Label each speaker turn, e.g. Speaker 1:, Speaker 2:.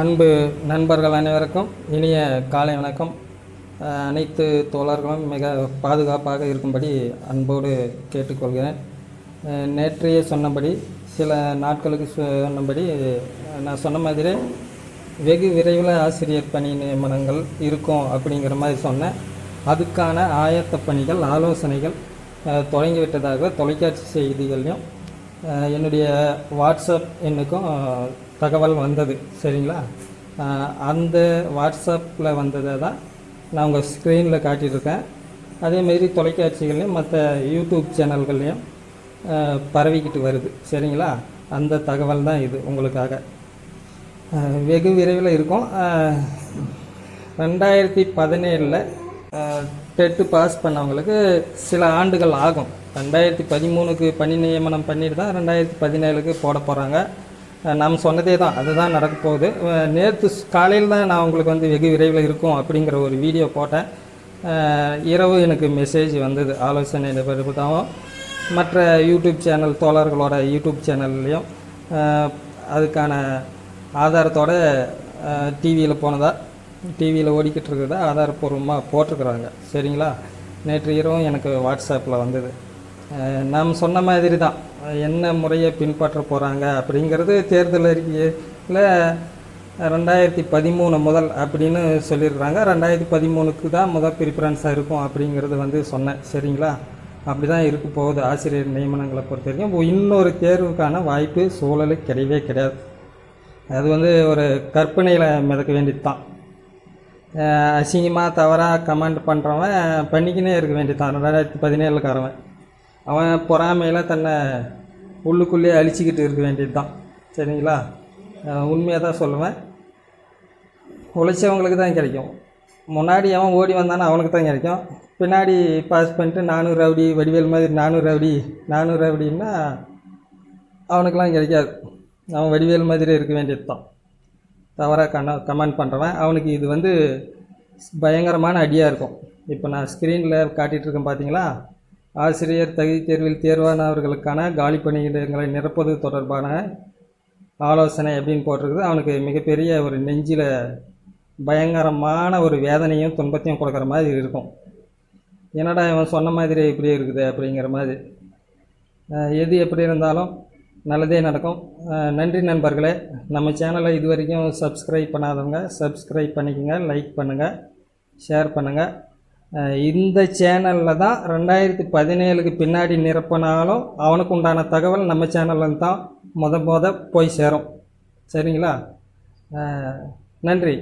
Speaker 1: அன்பு நண்பர்கள் அனைவருக்கும் இனிய காலை வணக்கம். அனைத்து தோழர்களும் மிக பாதுகாப்பாக இருக்கும்படி அன்போடு கேட்டுக்கொள்கிறேன். நேற்றையே சொன்னபடி சில நாட்களுக்கு சொன்னபடி நான் சொன்ன மாதிரி வெகு விரைவில் ஆசிரியர் பணி நியமனங்கள் இருக்கும் அப்படிங்கிற மாதிரி சொன்னேன். அதுக்கான ஆயத்த பணிகள் ஆலோசனைகள் தொடங்கிவிட்டதாக தொலைக்காட்சி செய்திகள்லையும் என்னுடைய வாட்ஸ்அப் எண்ணுக்கும் தகவல் வந்தது சரிங்களா? அந்த வாட்ஸ்அப்பில் வந்ததை தான் நான் உங்கள் ஸ்க்ரீனில் காட்டியிருக்கேன். அதேமாரி தொலைக்காட்சிகள்லையும் மற்ற யூடியூப் சேனல்கள்லையும் பரவிக்கிட்டு வருது சரிங்களா? அந்த தகவல் தான் இது உங்களுக்காக. வெகு விரைவில் இருக்கும். ரெண்டாயிரத்தி பதினேழில் டெட்டு பாஸ் பண்ணவங்களுக்கு சில ஆண்டுகள் ஆகும். ரெண்டாயிரத்தி பதிமூணுக்கு பணி நியமனம் பண்ணிட்டு தான் ரெண்டாயிரத்தி பதினேழுக்கு போட போகிறாங்க நாம் சொன்னதே தான். அதுதான் நடக்க போகுது. நேற்று காலையில் தான் நான் உங்களுக்கு வந்து வெகு விரைவில் இருக்கும் அப்படிங்கிற ஒரு வீடியோ போட்டேன். இரவு எனக்கு மெசேஜ் வந்தது. ஆலோசனை நிபுணத்தாவும் மற்ற யூடியூப் சேனல் தோழர்களோட யூடியூப் சேனல்லையும் அதுக்கான ஆதாரத்தோட டிவியில் போனதாக டிவியில் ஓடிக்கிட்டு இருக்கிறத ஆதாரப்பூர்வமாக போட்டிருக்கிறாங்க. சரிங்களா? நேற்று இரவும் எனக்கு வாட்ஸ்அப்பில் வந்தது. நாம் சொன்ன மாதிரி தான் என்ன முறையை பின்பற்ற போகிறாங்க அப்படிங்கிறது தேர்தல் அறிக்கையில் ரெண்டாயிரத்தி பதிமூணு முதல் அப்படின்னு சொல்லியிருக்கிறாங்க. ரெண்டாயிரத்தி பதிமூணுக்கு தான் முதல் ப்ரிஃபரன்ஸாக இருக்கும் அப்படிங்கிறது வந்து சொன்னேன். சரிங்களா? அப்படி தான் இருக்க போகுது. ஆசிரியர் நியமனங்களை பொறுத்த வரைக்கும் இன்னொரு தேர்வுக்கான வாய்ப்பு சூழல் கிடையவே கிடையாது. அது வந்து ஒரு கற்பனையில் மிதக்க வேண்டியது தான் அசிங்கமாக தவறாக கமெண்ட் பண்ணுறவன் பண்ணிக்கினே இருக்க வேண்டியதான் ரெண்டாயிரத்தி பதினேழுக்காரவன். அவன் பொறாமையில் தன்னை உள்ளுக்குள்ளேயே அழிச்சிக்கிட்டு இருக்க வேண்டியது தான். சரிங்களா? உண்மையாக தான் சொல்லுவேன். உழைச்சவங்களுக்கு தான் கிடைக்கும். முன்னாடி அவன் ஓடி வந்தானே அவனுக்கு தான் கிடைக்கும். பின்னாடி பாஸ் பண்ணிட்டு நானூறு ரவுடி வடிவேல் மாதிரி நானூறு ரவுடி நானூறு ரவுடின்னா அவனுக்கெலாம் கிடைக்காது. அவன் வடிவேல் மாதிரி இருக்க வேண்டியது தான். தவறாக கண்ண கமெண்ட் பண்ணுறவன் அவனுக்கு இது வந்து பயங்கரமான அடியாக இருக்கும். இப்போ நான் ஸ்க்ரீனில் காட்டிகிட்ருக்கேன் பார்த்தீங்களா ஆசிரியர் தகுதி தேர்வில் தேர்வானவர்களுக்கான காலி பணியிடங்களை நிரப்புவது தொடர்பான ஆலோசனை அப்படின்னு போட்டிருக்குது. அவனுக்கு மிகப்பெரிய ஒரு நெஞ்சில் பயங்கரமான ஒரு வேதனையும் துன்பத்தையும் கொடுக்குற மாதிரி இருக்கும். என்னடா இவன் சொன்ன மாதிரி இப்படியே இருக்குது அப்படிங்கிற மாதிரி. எது எப்படி இருந்தாலும் நல்லதே நடக்கும். நன்றி நண்பர்களே. நம்ம சேனலை இது வரைக்கும் சப்ஸ்கிரைப் பண்ணாதவங்க சப்ஸ்கிரைப் பண்ணிக்கோங்க லைக் பண்ணுங்கள் ஷேர் பண்ணுங்கள் இந்த சேனலில் தான் ரெண்டாயிரத்தி பதினேழுக்கு பின்னாடி நிரப்பினாலும் அவனுக்கு உண்டான தகவல் நம்ம சேனலில் தான் முத முத போய் சேரும். சரிங்களா? நன்றி.